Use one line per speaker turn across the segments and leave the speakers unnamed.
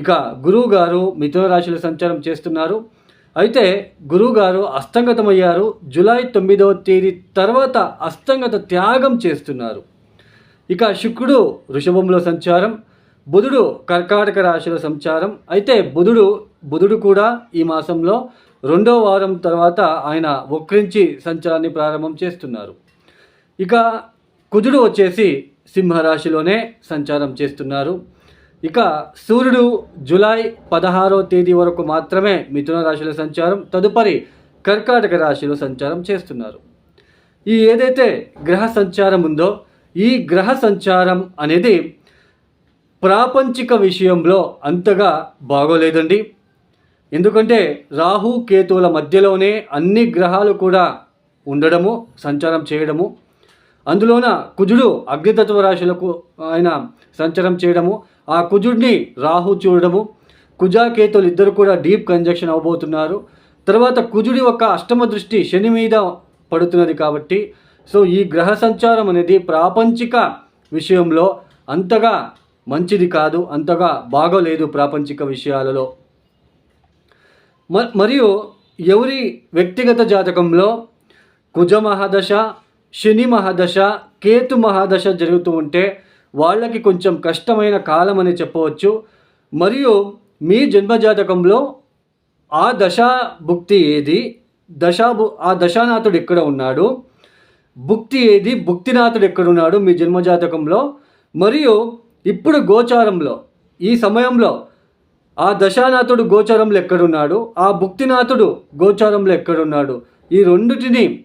ఇక గురువు గారు మిథున రాశిలో సంచారం చేస్తున్నారు. అయితే గురువుగారు అస్తంగతమయ్యారు. జూలై తొమ్మిదవ తేదీ తర్వాత అస్తంగత త్యాగం చేస్తున్నారు. ఇక శుక్రుడు వృషభంలో సంచారం. బుధుడు కర్కాటక రాశిలో సంచారం. అయితే బుధుడు బుధుడు కూడా ఈ మాసంలో రెండో వారం తర్వాత ఆయన వక్రించి సంచారాన్ని ప్రారంభం చేస్తున్నారు. ఇక కుజుడు వచ్చేసి సింహరాశిలోనే సంచారం చేస్తున్నారు. ఇక సూర్యుడు జులై పదహారో తేదీ వరకు మాత్రమే మిథున రాశిలో సంచారం తదుపరి కర్కాటక రాశిలో సంచారం చేస్తున్నారు. ఈ ఏదైతే గ్రహ సంచారం ఉందో ఈ గ్రహ సంచారం అనేది ప్రాపంచిక విషయంలో అంతగా బాగోలేదండి. ఎందుకంటే రాహు కేతువుల మధ్యలోనే అన్ని గ్రహాలు కూడా ఉండడము సంచారం చేయడము అందులోన కుజుడు అగ్నితత్వ రాశులకు ఆయన సంచారం చేయడము ఆ కుజుడిని రాహు చూడడము కుజాకేతులు ఇద్దరు కూడా డీప్ కంజక్షన్ అవబోతున్నారు. తర్వాత కుజుడి యొక్క అష్టమ దృష్టి శని మీద పడుతున్నది కాబట్టి సో ఈ గ్రహ సంచారం అనేది ప్రాపంచిక విషయంలో అంతగా మంచిది కాదు అంతగా బాగోలేదు ప్రాపంచిక విషయాలలో. మ- మరియు ఎవరి వ్యక్తిగత జాతకంలో కుజ మహాదశ శని మహాదశ కేతు మహాదశ జరుగుతూ ఉంటే వాళ్ళకి కొంచెం కష్టమైన కాలం అని చెప్పవచ్చు. మరియు మీ జన్మజాతకంలో ఆ దశా భుక్తి ఏది? దశా ఆ దశానాథుడు ఎక్కడ ఉన్నాడు? భుక్తి ఏది? భుక్తినాథుడు ఎక్కడున్నాడు మీ జన్మజాతకంలో? మరియు ఇప్పుడు గోచారంలో ఈ సమయంలో ఆ దశానాథుడు గోచారంలో ఎక్కడున్నాడు ఆ భుక్తినాథుడు గోచారంలో ఎక్కడున్నాడు ఈ రెండుటిని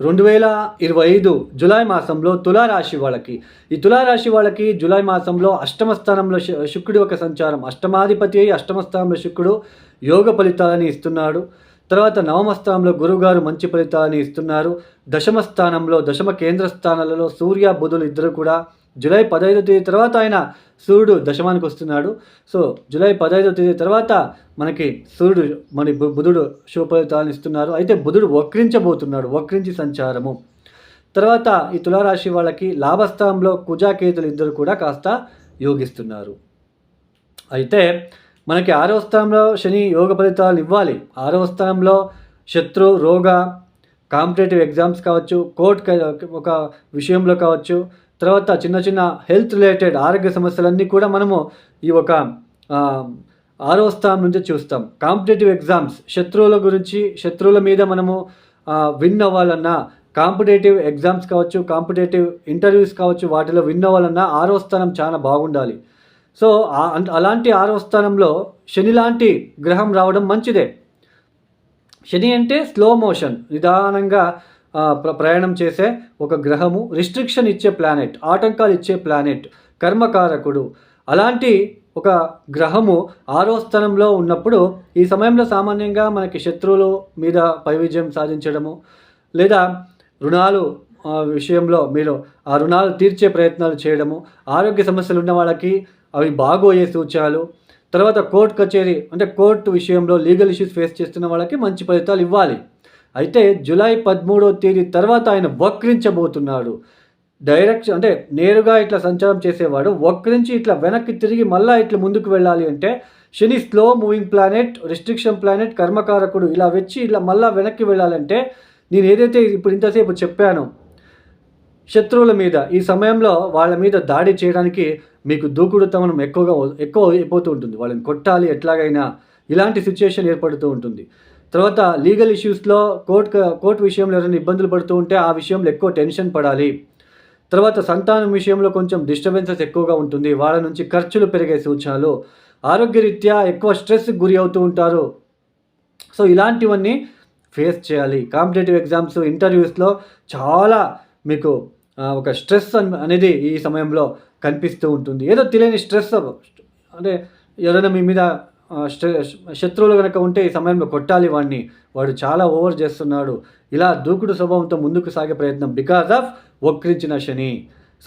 రెండు వేల ఇరవై ఐదు జులై మాసంలో తులారాశి వాళ్ళకి. ఈ తులారాశి వాళ్ళకి జులై మాసంలో అష్టమ స్థానంలో శు- శుక్రుడి యొక్క సంచారం. అష్టమాధిపతి అయి అష్టమ స్థానంలో శుక్రుడు యోగ ఫలితాలని ఇస్తున్నాడు. తర్వాత నవమ స్థానంలో గురువుగారు మంచి ఫలితాలని ఇస్తున్నారు. దశమ స్థానంలో దశమ కేంద్ర స్థానాలలో సూర్య బుధులు ఇద్దరు కూడా జూలై పదహైదో తేదీ తర్వాత ఆయన సూర్యుడు దశమానికి వస్తున్నాడు. సో జూలై పదహైదో తేదీ తర్వాత మనకి సూర్యుడు మన బుధుడు శుభ ఫలితాలను ఇస్తున్నారు. అయితే బుధుడు వక్రించబోతున్నాడు వక్రించి సంచారము. తర్వాత ఈ తులారాశి వాళ్ళకి లాభస్థానంలో కుజాకేతులు ఇద్దరు కూడా కాస్త యోగిస్తున్నారు. అయితే మనకి ఆరవ స్థానంలో శని యోగ ఫలితాలను ఇవ్వాలి. ఆరవ స్థానంలో శత్రు రోగ కాంపిటేటివ్ ఎగ్జామ్స్ కావచ్చు కోర్ట్ ఒక విషయంలో కావచ్చు తర్వాత చిన్న చిన్న హెల్త్ రిలేటెడ్ ఆరోగ్య సమస్యలన్నీ కూడా మనము ఈ ఒక ఆరో స్థానం నుంచి చూస్తాం. కాంపిటేటివ్ ఎగ్జామ్స్ శత్రువుల గురించి శత్రువుల మీద మనము విన్ అవ్వాలన్నా కాంపిటేటివ్ ఎగ్జామ్స్ కావచ్చు కాంపిటేటివ్ ఇంటర్వ్యూస్ కావచ్చు వాటిలో విన్ అవ్వాలన్నా ఆరో స్థానం చాలా బాగుండాలి. సో అలాంటి ఆరో స్థానంలో శని లాంటి గ్రహం రావడం మంచిదే. శని అంటే స్లో మోషన్ నిదానంగా ప్రయాణం చేసే ఒక గ్రహము రిస్ట్రిక్షన్ ఇచ్చే ప్లానెట్ ఆటంకాలు ఇచ్చే ప్లానెట్ కర్మకారకుడు. అలాంటి ఒక గ్రహము ఆరో స్థానంలో ఉన్నప్పుడు ఈ సమయంలో సామాన్యంగా మనకి శత్రువుల మీద పై విజయం సాధించడము లేదా రుణాలు విషయంలో మీరు ఆ రుణాలు తీర్చే ప్రయత్నాలు చేయడము ఆరోగ్య సమస్యలు ఉన్న వాళ్ళకి అవి బాగోయే సూచనలు. తర్వాత కోర్టు కచేరీ అంటే కోర్టు విషయంలో లీగల్ ఇష్యూస్ ఫేస్ చేస్తున్న వాళ్ళకి మంచి ఫలితాలు ఇవ్వాలి. అయితే జూలై పదమూడవ తేదీ తర్వాత ఆయన వక్రించబోతున్నాడు. డైరెక్ట్ అంటే నేరుగా ఇట్లా సంచారం చేసేవాడు వక్రించి ఇట్లా వెనక్కి తిరిగి మళ్ళీ ఇట్లా ముందుకు వెళ్ళాలి అంటే శని slow moving planet restriction planet కర్మకారకుడు ఇలా వచ్చి ఇలా మళ్ళీ వెనక్కి వెళ్ళాలంటే నేను ఏదైతే ఇప్పుడు ఇంతసేపు చెప్పానో శత్రువుల మీద ఈ సమయంలో వాళ్ళ మీద దాడి చేయడానికి మీకు దూకుడుతనం ఎక్కువగా ఎక్కువ అయిపోతూ ఉంటుంది. వాళ్ళని కొట్టాలి ఎట్లాగైనా ఇలాంటి సిచ్యుయేషన్ ఏర్పడుతూ ఉంటుంది. తర్వాత లీగల్ ఇష్యూస్లో కోర్ట్ కోర్టు విషయంలో ఎవరైనా ఇబ్బందులు పడుతూ ఉంటే ఆ విషయంలో ఎక్కువ టెన్షన్ పడాలి. తర్వాత సంతానం విషయంలో కొంచెం డిస్టర్బెన్సెస్ ఎక్కువగా ఉంటుంది. వాళ్ళ నుంచి ఖర్చులు పెరిగే సూచనలు. ఆరోగ్యరీత్యా ఎక్కువ స్ట్రెస్ గురి అవుతూ ఉంటారు. సో ఇలాంటివన్నీ ఫేస్ చేయాలి. కాంపిటేటివ్ ఎగ్జామ్స్ ఇంటర్వ్యూస్లో చాలా మీకు ఒక స్ట్రెస్ అనేది ఈ సమయంలో కనిపిస్తూ ఉంటుంది. ఏదో తెలియని స్ట్రెస్ అంటే ఎవరైనా మీ మీద శత్రువులు కనుక ఉంటే ఈ సమయంలో కొట్టాలి వాడిని వాడు చాలా ఓవర్ చేస్తున్నాడు. ఇలా దూకుడు స్వభావంతో ముందుకు సాగే ప్రయత్నం బికాజ్ ఆఫ్ వక్రించిన శని.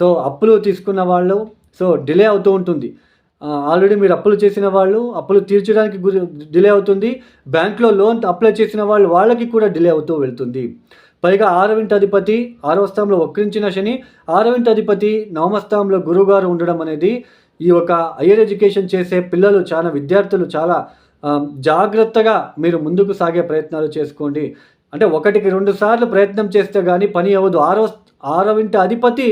సో అప్పులు తీసుకున్న వాళ్ళు సో డిలే అవుతూ ఉంటుంది. ఆల్రెడీ మీరు అప్పులు చేసిన వాళ్ళు అప్పులు తీర్చడానికి గురి డిలే అవుతుంది. బ్యాంక్లో లోన్ అప్లై చేసిన వాళ్ళు వాళ్ళకి కూడా డిలే అవుతూ వెళ్తుంది. పైగా ఆరవింటి అధిపతి ఆరవ స్థానంలో వక్రించిన శని ఆరవింటి అధిపతి నవమ స్థానంలో గురువుగారు ఉండడం అనేది ఈ యొక్క హయ్యర్ ఎడ్యుకేషన్ చేసే పిల్లలు చాలా విద్యార్థులు చాలా జాగ్రత్తగా మీరు ముందుకు సాగే ప్రయత్నాలు చేసుకోండి. అంటే ఒకటికి రెండు సార్లు ప్రయత్నం చేస్తే కానీ పని అవ్వదు. ఆరో ఆరవింటి అధిపతి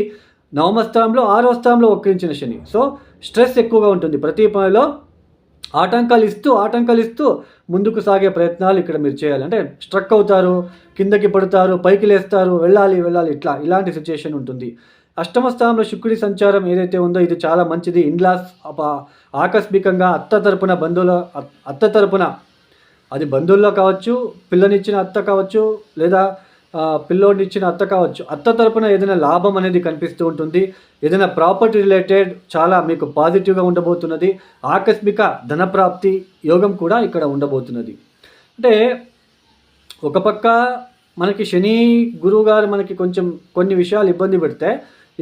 నవమ స్థానంలో ఆరో స్థానంలో వక్రించిన శని. సో స్ట్రెస్ ఎక్కువగా ఉంటుంది. ప్రతి పనిలో ఆటంకాలు ఇస్తూ ఆటంకాలు ఇస్తూ ముందుకు సాగే ప్రయత్నాలు ఇక్కడ మీరు చేయాలి. అంటే స్ట్రక్ అవుతారు కిందకి పడతారు పైకి లేస్తారు వెళ్ళాలి వెళ్ళాలి ఇట్లా ఇలాంటి సిచ్యుయేషన్ ఉంటుంది. అష్టమ స్థానంలో శుక్రుడి సంచారం ఏదైతే ఉందో ఇది చాలా మంచిది. ఇన్లాస్ ఆకస్మికంగా అత్త తరపున బంధువుల అత్త తరపున అది బంధువుల్లో కావచ్చు పిల్లనిచ్చిన అత్త కావచ్చు లేదా పిల్లోడినిచ్చిన పిల్లోడిని ఇచ్చిన అత్త కావచ్చు. అత్త తరపున ఏదైనా లాభం అనేది కనిపిస్తూ ఉంటుంది. ఏదైనా ప్రాపర్టీ రిలేటెడ్ చాలా మీకు పాజిటివ్గా ఉండబోతున్నది. ఆకస్మిక ధనప్రాప్తి యోగం కూడా ఇక్కడ ఉండబోతున్నది. అంటే ఒక పక్క మనకి శని గురువు గారు మనకి కొంచెం కొన్ని విషయాలు ఇబ్బంది పెడితే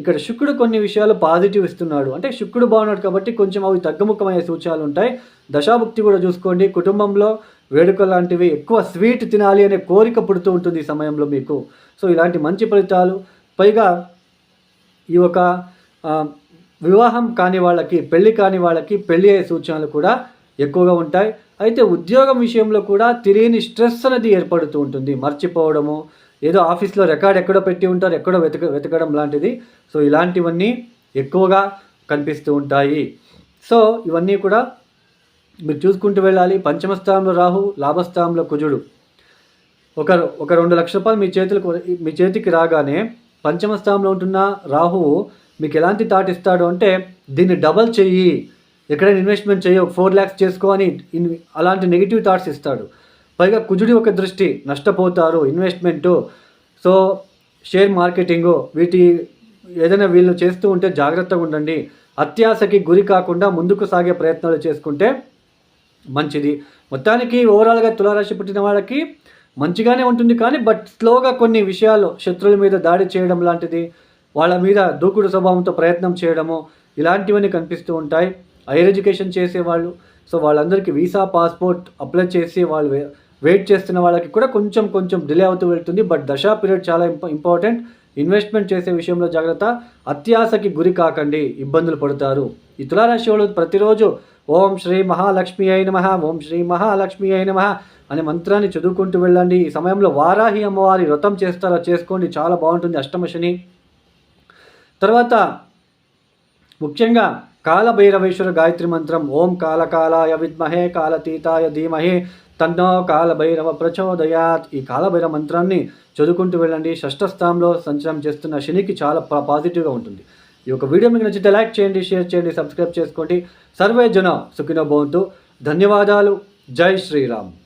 ఇక్కడ శుక్రుడు కొన్ని విషయాలు పాజిటివ్ ఇస్తున్నాడు. అంటే శుక్రుడు బాగున్నాడు కాబట్టి కొంచెం అవి తగ్గుముఖమయ్యే సూచనలు ఉంటాయి. దశాభుక్తి కూడా చూసుకోండి. కుటుంబంలో వేడుక లాంటివి ఎక్కువ స్వీట్ తినాలి అనే కోరిక పుడుతూ ఉంటుంది ఈ సమయంలో మీకు. సో ఇలాంటి మంచి ఫలితాలు. పైగా ఈ ఒక వివాహం కాని వాళ్ళకి పెళ్ళి కాని వాళ్ళకి పెళ్ళి అయ్యే సూచనలు కూడా ఎక్కువగా ఉంటాయి. అయితే ఉద్యోగం విషయంలో కూడా తెలియని స్ట్రెస్ అనేది ఏర్పడుతూ ఉంటుంది. మర్చిపోవడము ఏదో ఆఫీస్లో రికార్డ్ ఎక్కడో పెట్టి ఉంటారు ఎక్కడో వెతక వెతకడం లాంటిది. సో ఇలాంటివన్నీ ఎక్కువగా కనిపిస్తూ ఉంటాయి. సో ఇవన్నీ కూడా మీరు చూసుకుంటూ వెళ్ళాలి. పంచమ స్థానంలో రాహు లాభస్థానంలో కుజుడు. ఒక ఒక రెండు లక్షల రూపాయలు మీ చేతులకు మీ చేతికి రాగానే పంచమ స్థానంలో ఉంటున్న రాహువు మీకు ఎలాంటి థాట్ ఇస్తాడు అంటే దీన్ని డబల్ చెయ్యి. ఎక్కడైనా ఇన్వెస్ట్మెంట్ చేయి ఒక ఫోర్ ల్యాక్స్ చేసుకో అని అలాంటి నెగిటివ్ థాట్స్ ఇస్తాడు. పైగా కుజుడి ఒక దృష్టి నష్టపోతారు ఇన్వెస్ట్మెంటు సో షేర్ మార్కెటింగు వీటి ఏదైనా వీళ్ళు చేస్తూ ఉంటే జాగ్రత్తగా ఉండండి. అత్యాశకి గురి కాకుండా ముందుకు సాగే ప్రయత్నాలు చేసుకుంటే మంచిది. మొత్తానికి ఓవరాల్గా తులారాశి పుట్టిన వాళ్ళకి మంచిగానే ఉంటుంది కానీ బట్ స్లోగా కొన్ని విషయాలు శత్రువుల మీద దాడి చేయడం లాంటిది వాళ్ళ మీద దూకుడు స్వభావంతో ప్రయత్నం చేయడము ఇలాంటివన్నీ కనిపిస్తూ ఉంటాయి. హైయర్ ఎడ్యుకేషన్ చేసేవాళ్ళు. సో వాళ్ళందరికీ వీసా పాస్పోర్ట్ అప్లై చేసి వాళ్ళు వెయిట్ చేస్తున్న వాళ్ళకి కూడా కొంచెం కొంచెం డిలే అవుతూ వెళ్తుంది. బట్ దశా పీరియడ్ చాలా ఇంపార్టెంట్. ఇన్వెస్ట్మెంట్ చేసే విషయంలో జాగ్రత్త. అత్యాశకి గురి కాకండి. ఇబ్బందులు పడతారు. ఈ తులారాశి వాళ్ళు ప్రతిరోజు ఓం శ్రీ మహాలక్ష్మి అయిన మహా ఓం శ్రీ మహాలక్ష్మి అయి మహా అనే మంత్రాన్ని చదువుకుంటూ వెళ్ళండి. ఈ సమయంలో వారాహి అమ్మవారి వ్రతం చేస్తారో చేసుకోండి. చాలా బాగుంటుంది అష్టమ శని. తర్వాత ముఖ్యంగా కాలభైరవేశ్వర గాయత్రి మంత్రం ఓం కాలకాలాయ విద్మహే కాలతీతాయ ధీమహే తన్నో కాలభైరవ ప్రచోదయాత్. ఈ కాలభైరవ మంత్రాన్ని చదువుకుంటూ వెళ్ళండి. షష్ఠస్థానంలో సంచలనం చేస్తున్న శనికి చాలా పా- పాజిటివ్గా ఉంటుంది. ఈ యొక్క వీడియో మీకు నచ్చితే లైక్ చేయండి షేర్ చేయండి సబ్స్క్రైబ్ చేసుకోండి. సర్వే జన సుఖినో భవంతు. ధన్యవాదాలు. జై శ్రీరామ్.